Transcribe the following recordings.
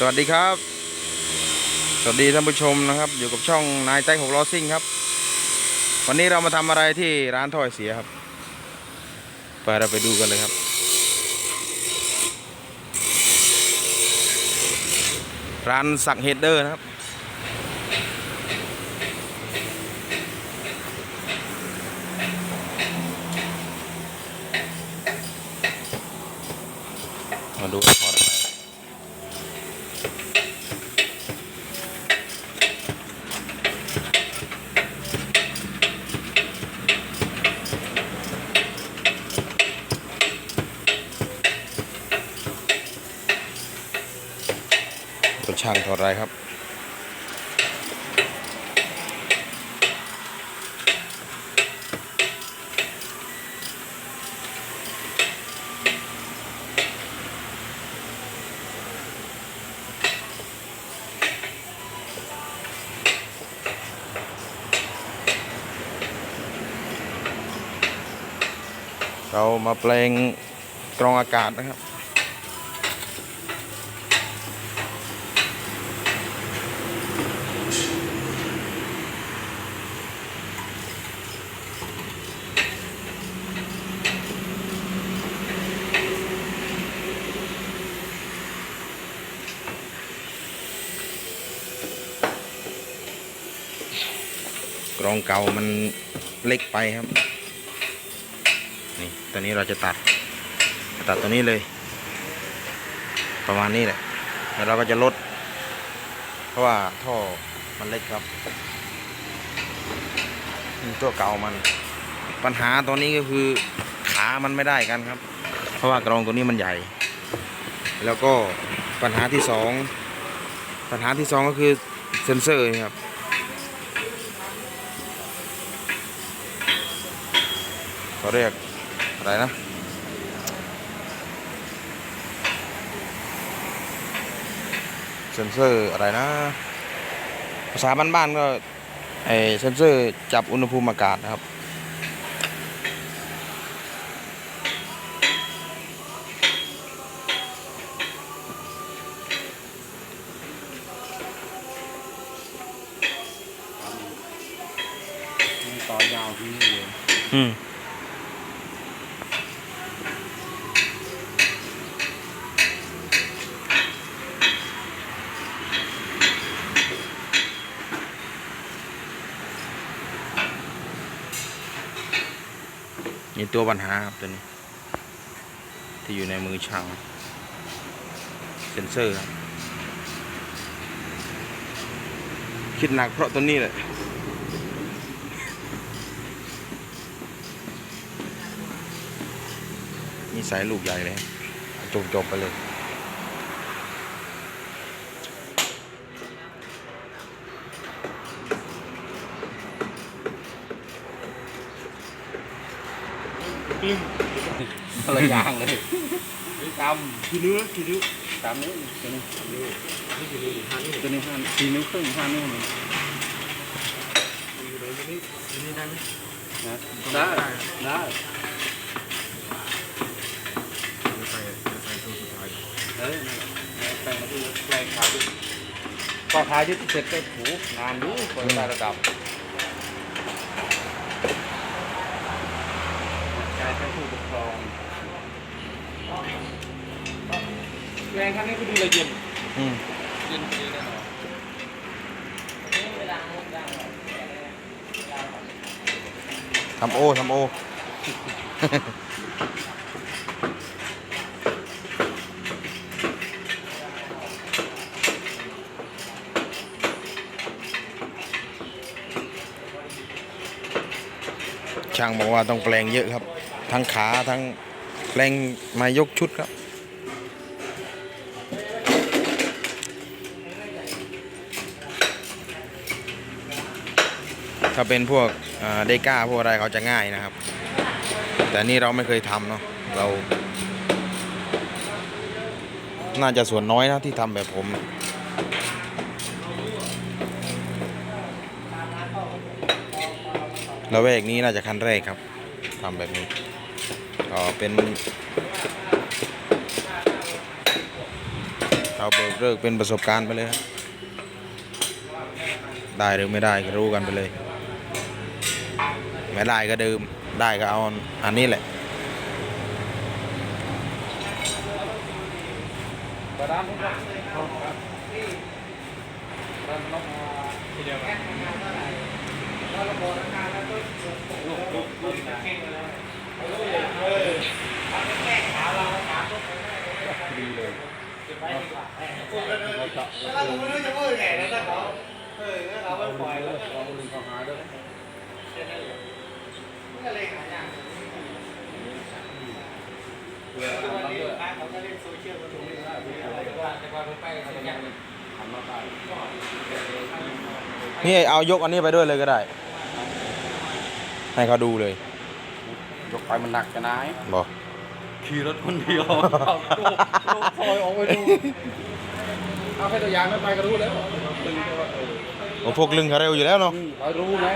สวัสดีครับ สวัสดีท่านผู้ชมนะครับ อยู่กับช่องนายไต้หกล้อซิ่งครับ วันนี้เรามาทำอะไรที่ร้านถ้อยเสียครับ ไปเราไปดูกันเลยครับ ร้านสักเฮดเดอร์นะครับ มาดูว่าถอดอะไร ตัว ช่างถอดไรครับ เรามาแปลงกรองอากาศนะครับ กรองเก่ามันเล็กไปครับ นี่ตอนนี้เราจะตัด ตัดตัวนี้เลย ประมาณนี้แหละแล้วเราก็จะลด เพราะว่าท่อมันเล็กครับตัวเก่ามัน ปัญหาตอนนี้ก็คือขามันไม่ได้กันครับ เพราะว่ากรองตัวนี้มันใหญ่ แล้วก็ปัญหาที่สองปัญหาที่สองก็คือเซนเซอร์นี่ครับ เขาเรียกอะไรนะเซนเซอร์อะไรนะ ภาษาบ้านๆก็ไอเซนเซอร์จับอุณหภูมิอากาศนะครับต่อยาวที่นี่เลยอืม นี่ตัวปัญหาครับตัวนี้ ที่อยู่ในมือช่างเซนเซอร์ครับคิดหนักเพราะตัวนี้แหละนี่สายลูกใหญ่เลยจบจบๆไปเลย ปิ้งอะไรอย่างเลยตามกี่นิ้วกี่นิ้วสามนิ้วตัวนี้นิ้วนี่กี่นิ้วห้านิ้วตัวนี้ห้าสี่นิ้วครึ่งห้านิ้วนี่อยู่ไหนตัวนี้ตัวนี้ได้ไหมนะได้ได้ใส่ใส่ตัวสุดท้ายเฮ้ยแปลงมาดูแปลงขายึดพอขายึดเสร็จก็ถูงานรู้คนได้ระดับใช้แค่ผู้ปกครอง แรงครั้งนี้ก็ดูละเย็นอืมเย็นดีแน่นอนทำโอทำโอ ช่างบอกว่าต้องแปลงเยอะครับ ทั้งขาทั้งแปลงมายกชุดครับ ถ้าเป็นพวกเดก้าพวกอะไรเขาจะง่ายนะครับ แต่นี่เราไม่เคยทำเนาะเรา น่าจะส่วนน้อยนะที่ทำแบบผมแล้วแวกนี้น่าจะคันแรกครับทำแบบนี้ก็เป็นเอาเบอร์เลิกเป็นประสบการณ์ไปเลยครับได้หรือไม่ได้ก็รู้กันไปเลย ไม่ได้ก็ดื่มได้ก็เอาอันนี้แหละกะดานนู้นครับกระดานนกทีเดียวกันลูกลูกลูกดีเลยเราจะเราไม่รู้จะพูดไงแล้วถ้าเขาเออเราไม่ปล่อยแล้วเราลืมเขาหาด้วย นี่เอายกอันนี้ไปด้วยเลยก็ได้ ให้เขาดูเลย ยกไปมันหนักจะนายบอกขี่รถคนเดียวเอาลูกซอยออกไปดูเอาแค่ตัวอย่างไม่ไปก็รู้แล้วตึงก็ว่าเออโอ้พวกลึงเขาเร็วอยู่แล้วเนาะอืมเขารู้ไง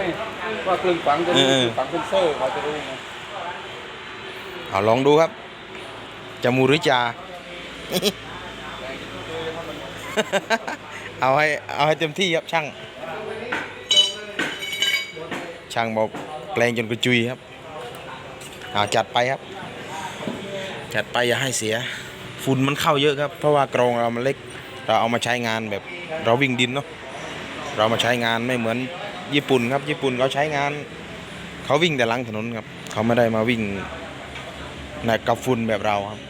ว่ากลึงฝังจะรู้เออฝังเป็นโซ่เขาจะรู้ไงเอาลองดูครับ จะมูหรือจา เอาให้เอาให้เต็มที่ครับช่าง ช่างบอกแปลงจนกระจุยครับเอาจัดไปครับ จัดไปอย่าให้เสีย ฝุ่นมันเข้าเยอะครับ เพราะว่ากรองเรามันเล็ก เราเอามาใช้งานแบบเราวิ่งดินเนาะเรามาใช้งานไม่เหมือนญี่ปุ่นครับ ญี่ปุ่นเขาใช้งานเขาวิ่งแต่หลังถนนครับ เขาไม่ได้มาวิ่งในกับฝุ่นแบบเราครับ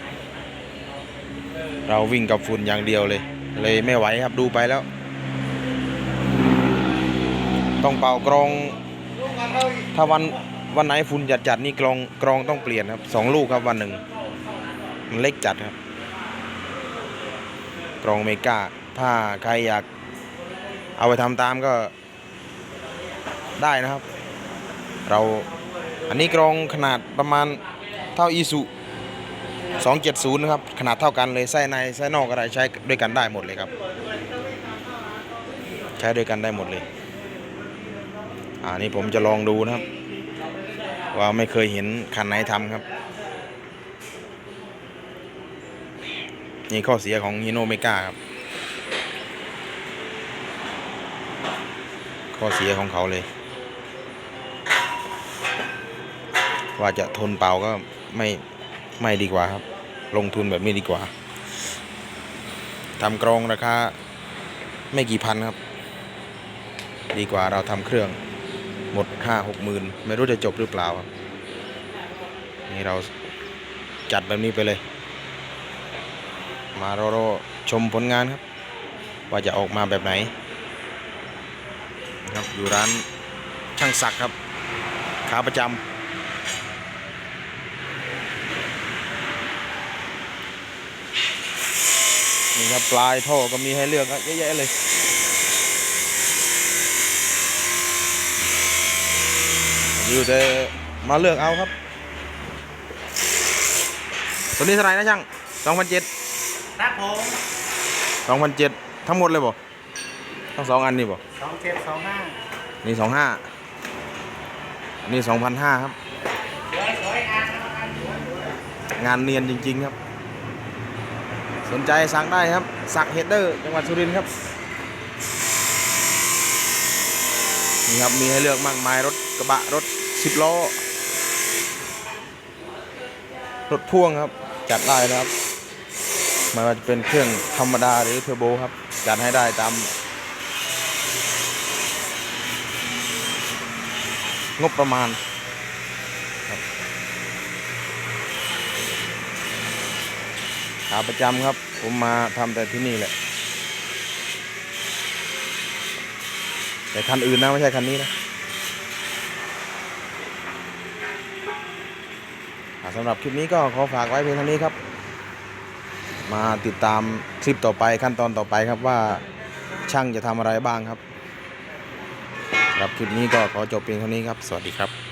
เราวิ่งกับฝุ่นอย่างเดียวเลย เลยไม่ไหวครับดูไปแล้ว ต้องเป่ากรอง ถ้าวันวันไหนฝุ่นจัดจัดนี่กรองกรองต้องเปลี่ยนครับสองลูกครับวันหนึ่งมันเล็กจัดครับ กรองเมกาถ้าใครอยาก เอาไปทำตามก็ได้นะครับ เราอันนี้กรองขนาดประมาณเท่าอีสุ 270นะครับขนาดเท่ากันเลยไส้ในไส้นอกอะไรใช้ด้วยกันได้หมดเลยครับ ใช้ด้วยกันได้หมดเลยอ่านี่ผมจะลองดูนะครับ ว่าไม่เคยเห็นคันไหนทำครับ นี่ข้อเสียของฮีโนเมกาครับ ข้อเสียของเขาเลย ว่าจะทนเป่าก็ไม่ ไม่ดีกว่าครับ ลงทุนแบบนี้ดีกว่าทำกรองราคาไม่กี่พันครับ ดีกว่าเราทำเครื่องหมดห้าหกหมื่นไม่รู้จะจบหรือเปล่าครับนี่เราจัดแบบนี้ไปเลย มารอรอชมผลงานครับ ว่าจะออกมาแบบไหน ครับอยู่ร้านช่างศักดิ์ครับขาประจำ ครับปลายท่อก็มีให้เลือกครับเยอะแยะเลยอยู่แต่มาเลือกเอาครับ ตัวนี้เท่าไหร่นะช่างสองพันเจ็ดครับผมสองพันเจ็ดทั้งหมดเลยบ่ทั้งสองอันนี่บ่สองเจ็ดสองห้านี่สองห้านี่สองพันห้าครับสวยสวยงานงานเนียนจริง ๆ ครับ สนใจสั่งได้ครับ สักเฮดเดอร์จังหวัดสุรินทร์ครับนี่ครับมีให้เลือกมากมายรถกระบะรถสิบล้อ รถพ่วงครับ จัดได้นะครับไม่ว่าจะเป็นเครื่องธรรมดาหรือเทอร์โบครับ จัดให้ได้ตาม งบประมาณ ขาประจำครับ ผมมาทำแต่ที่นี่แหละ แต่คันอื่นนะ ไม่ใช่คันนี้นะสำหรับคลิปนี้ก็ขอฝากไว้เพียงเท่านี้ครับ มาติดตามคลิปต่อไปขั้นตอนต่อไปครับว่าช่างจะทำอะไรบ้างครับสำหรับคลิปนี้ก็ขอจบเพียงเท่านี้ครับ สวัสดีครับ